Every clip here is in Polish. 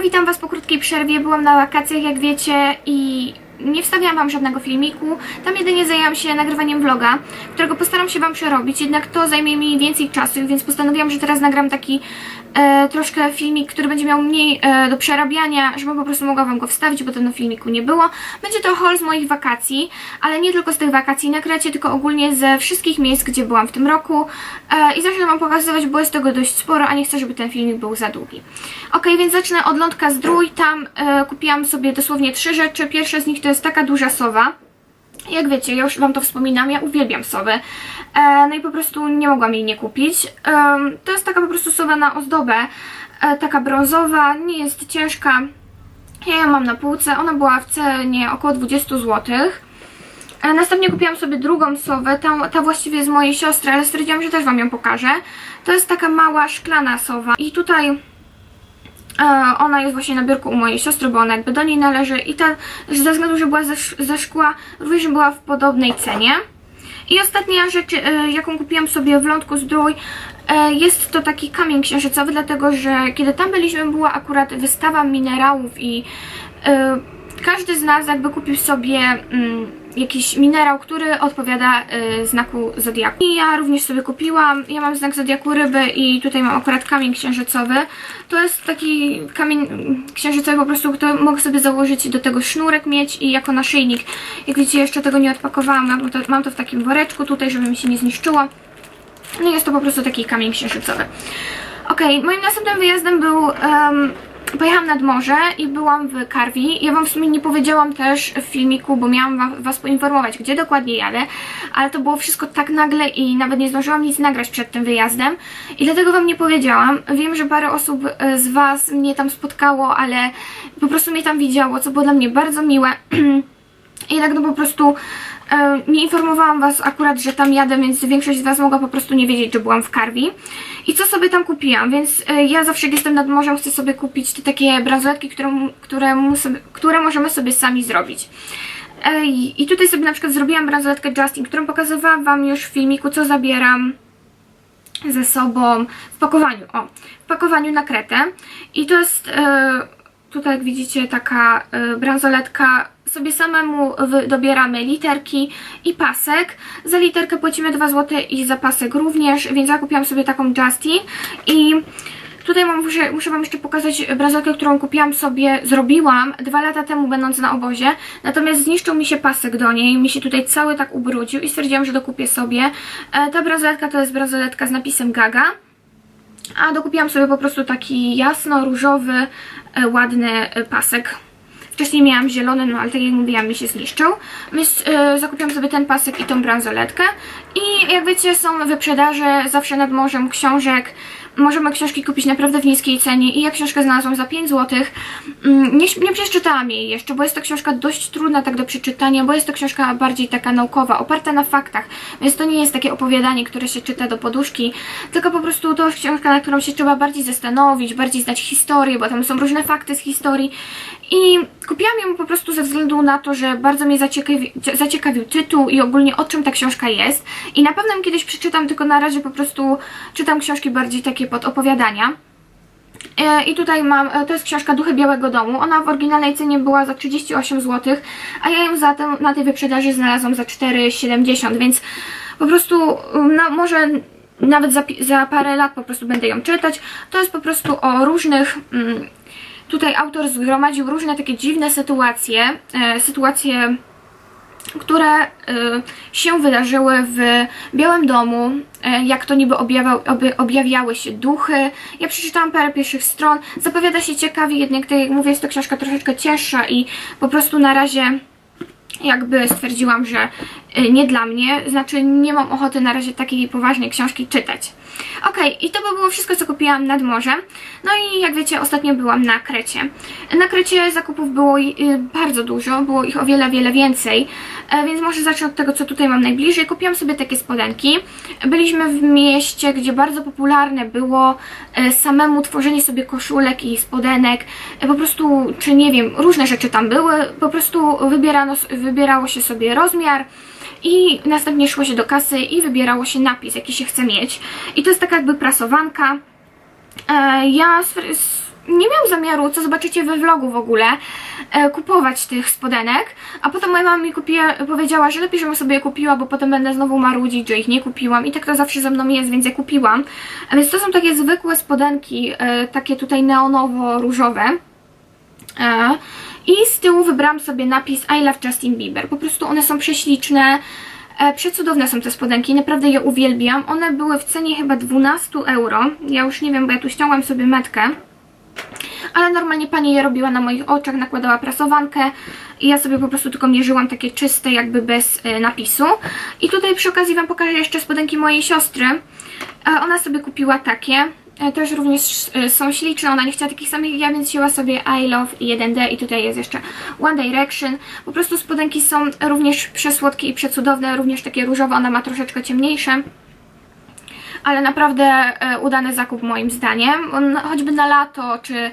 witam Was po krótkiej przerwie. Byłam na wakacjach, jak wiecie, i nie wstawiałam Wam żadnego filmiku. Tam jedynie zajęłam się nagrywaniem vloga, którego postaram się Wam przerobić, jednak to zajmie mi więcej czasu, więc postanowiłam, że teraz nagram taki e, troszkę filmik, który będzie miał mniej e, do przerabiania, żebym po prostu mogła Wam go wstawić, bo dawno filmiku nie było. Będzie to haul z moich wakacji, ale nie tylko z tych wakacji na Krecie, tylko ogólnie ze wszystkich miejsc, gdzie byłam w tym roku e, i zacznę Wam pokazywać, bo jest tego dość sporo, a nie chcę, żeby ten filmik był za długi. Ok, więc zacznę od lądka zdrój. Tam e, kupiłam sobie dosłownie trzy rzeczy. Pierwsza z nich to jest taka duża sowa. Jak wiecie, ja już Wam to wspominam, ja uwielbiam sowy. E, no i po prostu nie mogłam jej nie kupić. Em, to jest taka po prostu sowa na ozdobę, e, taka brązowa, nie jest ciężka. Ja ją mam na półce, ona była w cenie około 20 zł. E, Następnie kupiłam sobie drugą sowę, ta, ta właściwie z mojej siostry, ale stwierdziłam, że też Wam ją pokażę. To jest taka mała szklana sowa i tutaj E, Ona jest właśnie na biurku u mojej siostry, bo ona jakby do niej należy i ta ze względu, że była ze, ze szkła, również była w podobnej cenie. I ostatnia rzecz, e, jaką kupiłam sobie w Lądku Zdrój, e, jest to taki kamień księżycowy, dlatego że kiedy tam byliśmy, była akurat wystawa minerałów i e, każdy z nas jakby kupił sobie mm, jakiś minerał, który odpowiada y, znaku zodiaku. I ja również sobie kupiłam. Ja mam znak zodiaku ryby i tutaj mam akurat kamień księżycowy. To jest taki kamień księżycowy po prostu, który mogę sobie założyć do tego sznurek mieć i jako naszyjnik. Jak widzicie, jeszcze tego nie odpakowałam. Mam to, mam to w takim woreczku tutaj, żeby mi się nie zniszczyło. No jest to po prostu taki kamień księżycowy. Okej, moim następnym wyjazdem był. em, pojechałam nad morze i byłam w Karwi. Ja Wam w sumie nie powiedziałam też w filmiku, bo miałam wa- Was poinformować, gdzie dokładnie jadę, ale to było wszystko tak nagle i nawet nie zdążyłam nic nagrać przed tym wyjazdem i dlatego Wam nie powiedziałam. Wiem, że parę osób e, z Was mnie tam spotkało, ale po prostu mnie tam widziało, co było dla mnie bardzo miłe. I tak no po prostu nie informowałam Was akurat, że tam jadę, więc większość z Was mogła po prostu nie wiedzieć, że byłam w Karwi. I co sobie tam kupiłam? Więc e, ja zawsze jak jestem nad morzem, chcę sobie kupić te takie bransoletki, które, które, które możemy sobie sami zrobić. E, I tutaj sobie na przykład zrobiłam bransoletkę Justin, którą pokazywałam Wam już w filmiku, co zabieram ze sobą w pakowaniu, o, w pakowaniu na kretę. I to jest e, tutaj jak widzicie taka e, bransoletka, sobie samemu dobieramy literki i pasek. Za literkę płacimy 2 zł i za pasek również, więc ja kupiłam sobie taką Justin i Tutaj mam, muszę, muszę Wam jeszcze pokazać bransoletkę, którą kupiłam sobie, zrobiłam dwa lata temu będąc na obozie, natomiast zniszczył mi się pasek do niej, mi się tutaj cały tak ubrudził i stwierdziłam, że dokupię sobie. E, ta bransoletka to jest bransoletka z napisem Gaga, a dokupiłam sobie po prostu taki jasno-różowy, e, ładny e, pasek. Wcześniej miałam zielony, no ale tak jak mówiłam, mi się zniszczył. Więc e, zakupiłam sobie ten pasek i tą bransoletkę. I jak wiecie, są wyprzedaże zawsze nad morzem książek. Możemy książki kupić naprawdę w niskiej cenie i ja książkę znalazłam za 5 zł. Mm, Nie, nie przeczytałam jej jeszcze, bo jest to książka dość trudna tak do przeczytania, bo jest to książka bardziej taka naukowa, oparta na faktach, więc to nie jest takie opowiadanie, które się czyta do poduszki, tylko po prostu to jest książka, na którą się trzeba bardziej zastanowić, bardziej znać historię, bo tam są różne fakty z historii i kupiłam ją po prostu ze względu na to, że bardzo mnie zaciekawi, zaciekawił tytuł i ogólnie o czym ta książka jest i na pewno ją kiedyś przeczytam, tylko na razie po prostu czytam książki bardziej takie pod opowiadania. E, I tutaj mam, e, to jest książka Duchy Białego Domu. Ona w oryginalnej cenie była za 38 zł, a ja ją za tę, na tej wyprzedaży znalazłam za 4,70, więc po prostu no, może nawet za, za parę lat po prostu będę ją czytać. To jest po prostu o różnych. Mm, tutaj autor zgromadził różne takie dziwne sytuacje, e, sytuacje które y, się wydarzyły w Białym Domu, y, jak to niby objawiał, objawiały się duchy. Ja przeczytałam parę pierwszych stron, zapowiada się ciekawie, jednak tak jak mówię, jest to książka troszeczkę cięższa i po prostu na razie jakby stwierdziłam, że nie dla mnie, znaczy nie mam ochoty na razie takiej poważnej książki czytać. Okej, i to by było wszystko, co kupiłam nad morzem. No i jak wiecie, ostatnio byłam na Krecie. Na Krecie zakupów było y, bardzo dużo, było ich o wiele, wiele więcej, e, więc może zacznę od tego, co tutaj mam najbliżej. Kupiłam sobie takie spodenki. Byliśmy w mieście, gdzie bardzo popularne było e, samemu tworzenie sobie koszulek i spodenek, e, po prostu, czy nie wiem, różne rzeczy tam były, po prostu wybierano, wybierało się sobie rozmiar, i następnie szło się do kasy i wybierało się napis, jaki się chce mieć. I to jest taka jakby prasowanka. E, ja nie miał zamiaru, co zobaczycie we vlogu w ogóle, e, kupować tych spodenek, a potem moja mama mi kupiła, powiedziała, że lepiej, żebym sobie je kupiła, bo potem będę znowu marudzić, że ich nie kupiłam i tak to zawsze ze mną jest, więc je kupiłam. A więc to są takie zwykłe spodenki, e, takie tutaj neonowo-różowe. I z tyłu wybrałam sobie napis I love Justin Bieber. Po prostu one są prześliczne, e, przecudowne są te spodenki, naprawdę je uwielbiam. One były w cenie chyba 12 euro. Ja już nie wiem, bo ja tu ściągłam sobie metkę. Ale normalnie pani je robiła na moich oczach, nakładała prasowankę i ja sobie po prostu tylko mierzyłam takie czyste, jakby bez e, napisu. I tutaj przy okazji Wam pokażę jeszcze spodenki mojej siostry. E, ona sobie kupiła takie. E, też również e, są śliczne, ona nie chciała takich samych jak ja, więc wzięła sobie I Love i 1D i tutaj jest jeszcze One Direction. Po prostu spodenki są również przesłodkie i przecudowne, również takie różowe, ona ma troszeczkę ciemniejsze ale naprawdę e, udany zakup moim zdaniem. Choćby na lato, czy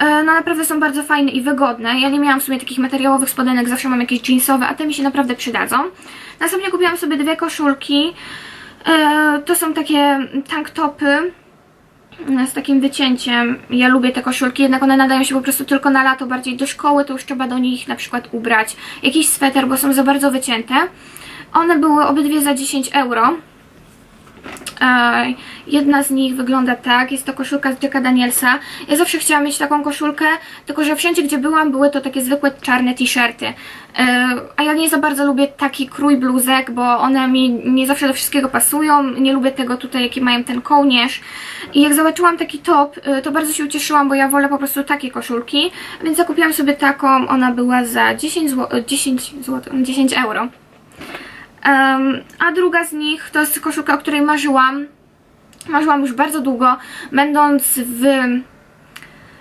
no naprawdę są bardzo fajne i wygodne. Ja nie miałam w sumie takich materiałowych spodenek, zawsze mam jakieś jeansowe, a te mi się naprawdę przydadzą. Następnie kupiłam sobie dwie koszulki. To są takie tank topy z takim wycięciem. Ja lubię te koszulki, jednak one nadają się po prostu tylko na lato, bardziej do szkoły, to już trzeba do nich na przykład ubrać jakiś sweter, bo są za bardzo wycięte. One były obydwie za 10 euro. Jedna z nich wygląda tak, jest to koszulka z Jacka Danielsa. Ja zawsze chciałam mieć taką koszulkę, tylko że wszędzie gdzie byłam były to takie zwykłe czarne t-shirty. E, A ja nie za bardzo lubię taki krój bluzek, bo one mi nie zawsze do wszystkiego pasują. Nie lubię tego tutaj, jaki mają ten kołnierz. I jak zobaczyłam taki top, e, to bardzo się ucieszyłam, bo ja wolę po prostu takie koszulki. Więc zakupiłam sobie taką, ona była za 10 zł, 10 zł, 10 euro. A druga z nich to jest koszulka, o której marzyłam. Marzyłam już bardzo długo, będąc w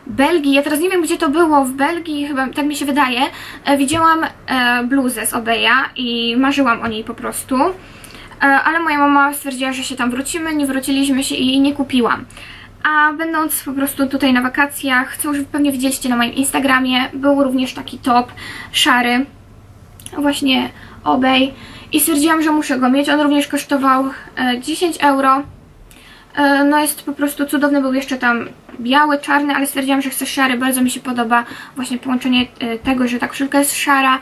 Belgii. Ja teraz nie wiem, gdzie to było. W Belgii, chyba tak mi się wydaje. E, widziałam e, bluzę z Obeya i marzyłam o niej po prostu. E, ale moja mama stwierdziła, że się tam wrócimy, nie wróciliśmy się i jej nie kupiłam. A będąc po prostu tutaj na wakacjach, co już pewnie widzieliście na moim Instagramie, był również taki top szary, właśnie Obey i stwierdziłam, że muszę go mieć. On również kosztował e, 10 euro. E, No jest po prostu cudowny, był jeszcze tam biały, czarny, ale stwierdziłam, że chcę szary. Bardzo mi się podoba właśnie połączenie e, tego, że ta koszulka jest szara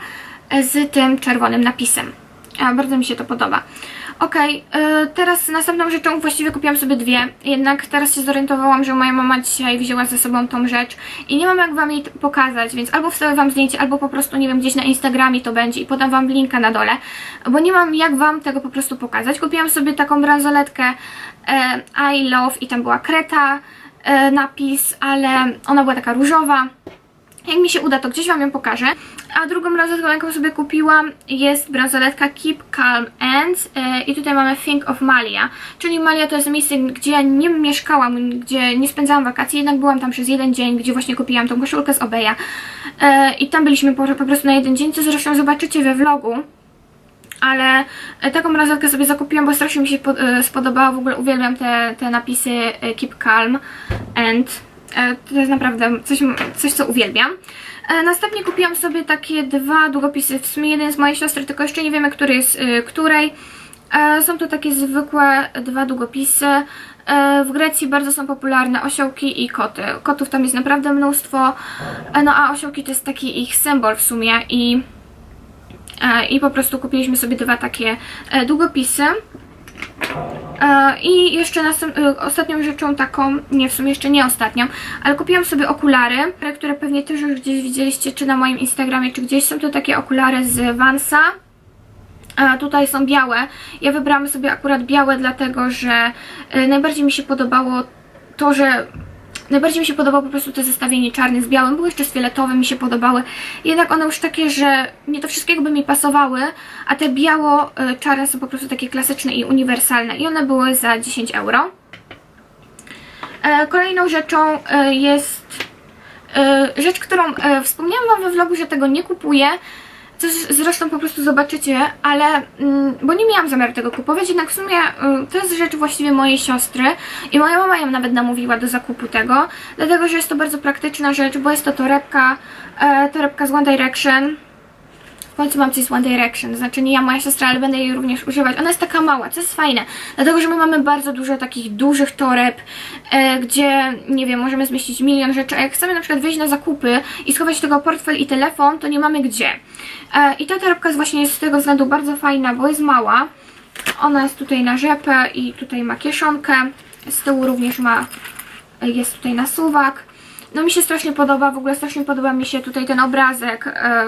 e, z tym czerwonym napisem. Bardzo mi się to podoba. Okej, e, teraz następną rzeczą właściwie kupiłam sobie dwie, jednak teraz się zorientowałam, że moja mama dzisiaj wzięła ze sobą tą rzecz i nie mam jak wam jej pokazać, więc albo wstawię wam zdjęcie, albo po prostu, nie wiem, gdzieś na Instagramie to będzie i podam wam linka na dole, bo nie mam jak wam tego po prostu pokazać. Kupiłam sobie taką bransoletkę e, I love i tam była kreta e, napis, ale ona była taka różowa. Jak mi się uda, to gdzieś Wam ją pokażę. A drugą bransoletką, jaką sobie kupiłam, jest bransoletka Keep Calm And e, i tutaj mamy Think of Malia. Czyli Malia to jest miejsce, gdzie ja nie mieszkałam, gdzie nie spędzałam wakacji, jednak byłam tam przez jeden dzień, gdzie właśnie kupiłam tą koszulkę z Obeya. E, I tam byliśmy po, po prostu na jeden dzień, co zresztą zobaczycie we vlogu. Ale e, taką bransoletkę sobie zakupiłam, bo strasznie mi się po, spodobało. W ogóle uwielbiam te, te napisy Keep Calm And To jest naprawdę coś, coś co uwielbiam. E, Następnie kupiłam sobie takie dwa długopisy, w sumie jeden z mojej siostry, tylko jeszcze nie wiemy, który jest y, której. E, Są to takie zwykłe dwa długopisy. E, W Grecji bardzo są popularne osiołki i koty. Kotów tam jest naprawdę mnóstwo, e, no a osiołki to jest taki ich symbol w sumie i, e, i po prostu kupiliśmy sobie dwa takie e, długopisy. E, I jeszcze e, ostatnią rzeczą taką, nie w sumie jeszcze nie ostatnią, ale kupiłam sobie okulary, które pewnie też już gdzieś widzieliście, czy na moim Instagramie, czy gdzieś są to takie okulary z Vansa. A tutaj są białe. Ja wybrałam sobie akurat białe, dlatego że e, najbardziej mi się podobało to, że najbardziej mi się podobało po prostu to zestawienie czarny z białym. Były jeszcze z fioletowym, mi się podobały. Jednak one już takie, że nie do wszystkiego by mi pasowały, a te biało-czarne są po prostu takie klasyczne i uniwersalne. I one były za 10 euro. E, Kolejną rzeczą e, jest e, rzecz, którą e, wspomniałam Wam we vlogu, że tego nie kupuję. Co z- zresztą po prostu zobaczycie, ale mm, bo nie miałam zamiaru tego kupować, jednak w sumie y, to jest rzecz właściwie mojej siostry i moja mama ją nawet namówiła do zakupu tego, dlatego że jest to bardzo praktyczna rzecz, bo jest to torebka, e, torebka z One Direction. Końcu mam z One Direction, znaczy nie ja, moja siostra, ale będę jej również używać. Ona jest taka mała, co jest fajne, dlatego że my mamy bardzo dużo takich dużych toreb, e, gdzie, nie wiem, możemy zmieścić milion rzeczy, a jak chcemy na przykład wyjść na zakupy i schować tego portfel i telefon, to nie mamy gdzie. E, I ta torebka jest właśnie z tego względu bardzo fajna, bo jest mała. Ona jest tutaj na rzepę i tutaj ma kieszonkę. Z tyłu również ma, jest tutaj nasuwak. No mi się strasznie podoba, w ogóle strasznie podoba mi się tutaj ten obrazek. e,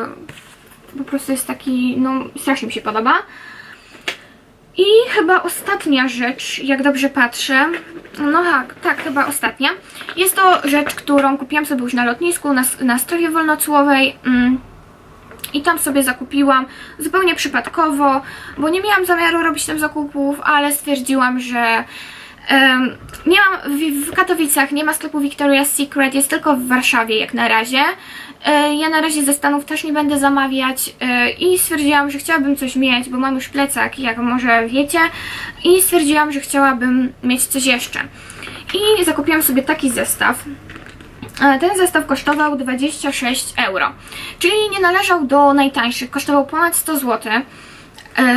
Po prostu jest taki, no strasznie mi się podoba. I chyba ostatnia rzecz, jak dobrze patrzę, no tak, tak, chyba ostatnia. Jest to rzecz, którą kupiłam sobie już na lotnisku, na, na strefie wolnocłowej. Mm. I tam sobie zakupiłam zupełnie przypadkowo, bo nie miałam zamiaru robić tam zakupów, ale stwierdziłam, że em, nie mam w, w Katowicach, nie ma sklepu Victoria's Secret, jest tylko w Warszawie jak na razie. E, Ja na razie ze Stanów też nie będę zamawiać e, i stwierdziłam, że chciałabym coś mieć, bo mam już plecak, jak może wiecie, i stwierdziłam, że chciałabym mieć coś jeszcze. I zakupiłam sobie taki zestaw. E, Ten zestaw kosztował 26 euro, czyli nie należał do najtańszych, kosztował ponad 100 zł.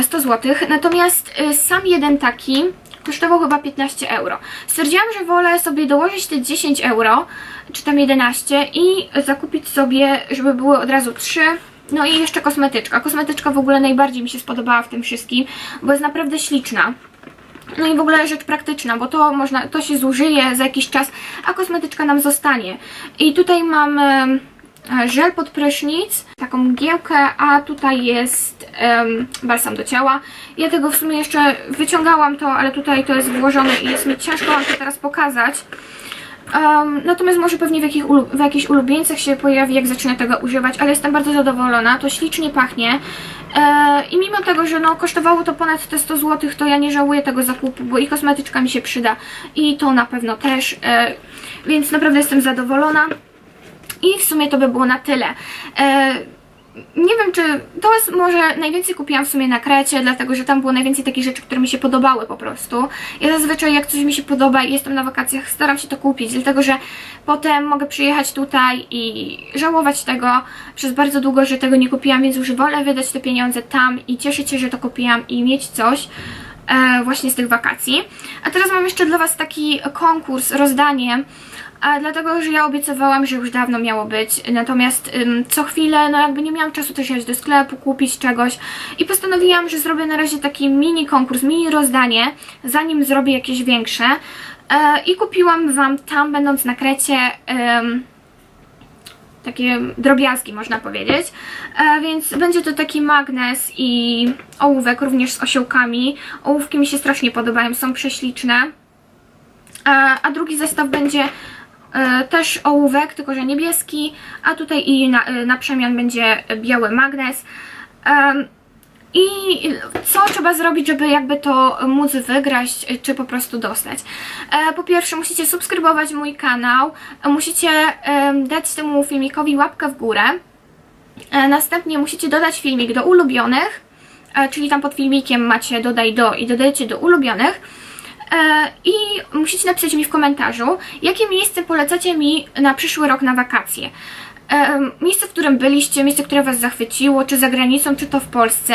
100 zł, natomiast sam jeden taki kosztował chyba 15 euro. Stwierdziłam, że wolę sobie dołożyć te 10 euro, czy tam 11 i zakupić sobie, żeby były od razu 3 no i jeszcze kosmetyczka. Kosmetyczka w ogóle najbardziej mi się spodobała w tym wszystkim, bo jest naprawdę śliczna. No i w ogóle rzecz praktyczna, bo to można, to się zużyje za jakiś czas, a kosmetyczka nam zostanie. I tutaj mamy e, żel pod prysznic, taką mgiełkę, a tutaj jest em, balsam do ciała. Ja tego w sumie jeszcze wyciągałam to, ale tutaj to jest włożone i jest mi ciężko wam to teraz pokazać. Um, natomiast może pewnie w, jakich w jakichś ulubieńcach się pojawi, jak zacznę tego używać, ale jestem bardzo zadowolona, to ślicznie pachnie. E, I mimo tego, że no, kosztowało to ponad te 100 zł, to ja nie żałuję tego zakupu, bo i kosmetyczka mi się przyda i to na pewno też, e, więc naprawdę jestem zadowolona. I w sumie to by było na tyle. E, nie wiem, czy to jest może najwięcej kupiłam w sumie na Krecie, dlatego że tam było najwięcej takich rzeczy, które mi się podobały po prostu. Ja zazwyczaj jak coś mi się podoba i jestem na wakacjach, staram się to kupić, dlatego że potem mogę przyjechać tutaj i żałować tego przez bardzo długo, że tego nie kupiłam, więc już wolę wydać te pieniądze tam i cieszyć się, że to kupiłam i mieć coś e, właśnie z tych wakacji. A teraz mam jeszcze dla Was taki konkurs, rozdanie, a dlatego, że ja obiecywałam, że już dawno miało być, natomiast ym, co chwilę, no jakby nie miałam czasu też jechać do sklepu, kupić czegoś i postanowiłam, że zrobię na razie taki mini konkurs, mini rozdanie, zanim zrobię jakieś większe e, i kupiłam Wam tam, będąc na Krecie, takie drobiazgi można powiedzieć, e, więc będzie to taki magnes i ołówek również z osiołkami. Ołówki mi się strasznie podobają, są prześliczne. E, a drugi zestaw będzie też ołówek, tylko że niebieski, a tutaj i na, e, na przemian będzie biały magnes. I co trzeba zrobić, żeby jakby to móc wygrać, czy po prostu dostać? E, po pierwsze, musicie subskrybować mój kanał, e, musicie dać temu filmikowi łapkę w górę. E, następnie musicie dodać filmik do ulubionych, e, czyli tam pod filmikiem macie dodaj do i dodajcie do ulubionych. E, I musicie napisać mi w komentarzu, jakie miejsce polecacie mi na przyszły rok na wakacje. E, Miejsce, w którym byliście, miejsce, które Was zachwyciło, czy za granicą, czy to w Polsce,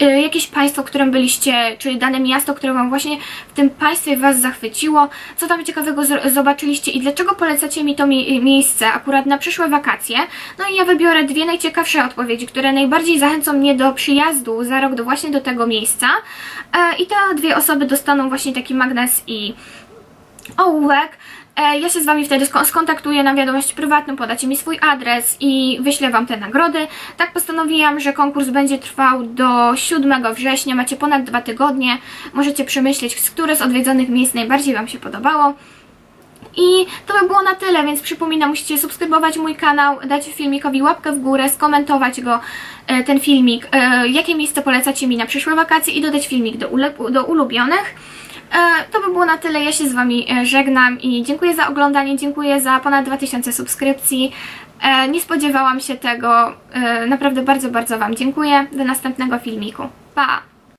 E, jakieś państwo, w którym byliście, czy dane miasto, które Wam właśnie w tym państwie Was zachwyciło, co tam ciekawego zobaczyliście i dlaczego polecacie mi to mi miejsce akurat na przyszłe wakacje. No i ja wybiorę dwie najciekawsze odpowiedzi, które najbardziej zachęcą mnie do przyjazdu za rok do właśnie do tego miejsca. E, I te dwie osoby dostaną właśnie taki magnes i ołówek. E, Ja się z Wami wtedy sko- skontaktuję na wiadomość prywatną, podacie mi swój adres i wyślę Wam te nagrody. Tak postanowiłam, że konkurs będzie trwał do 7 września, macie ponad dwa tygodnie. Możecie przemyśleć, które z odwiedzonych miejsc najbardziej Wam się podobało. I to by było na tyle, więc przypominam, musicie subskrybować mój kanał, dać filmikowi łapkę w górę, skomentować go, e, ten filmik, e, jakie miejsce polecacie mi na przyszłe wakacje i dodać filmik do, do ulubionych. E, To by było na tyle, ja się z Wami e, żegnam i dziękuję za oglądanie, dziękuję za ponad 2000 subskrypcji. E, Nie spodziewałam się tego, naprawdę bardzo, bardzo Wam dziękuję. Do następnego filmiku. Pa!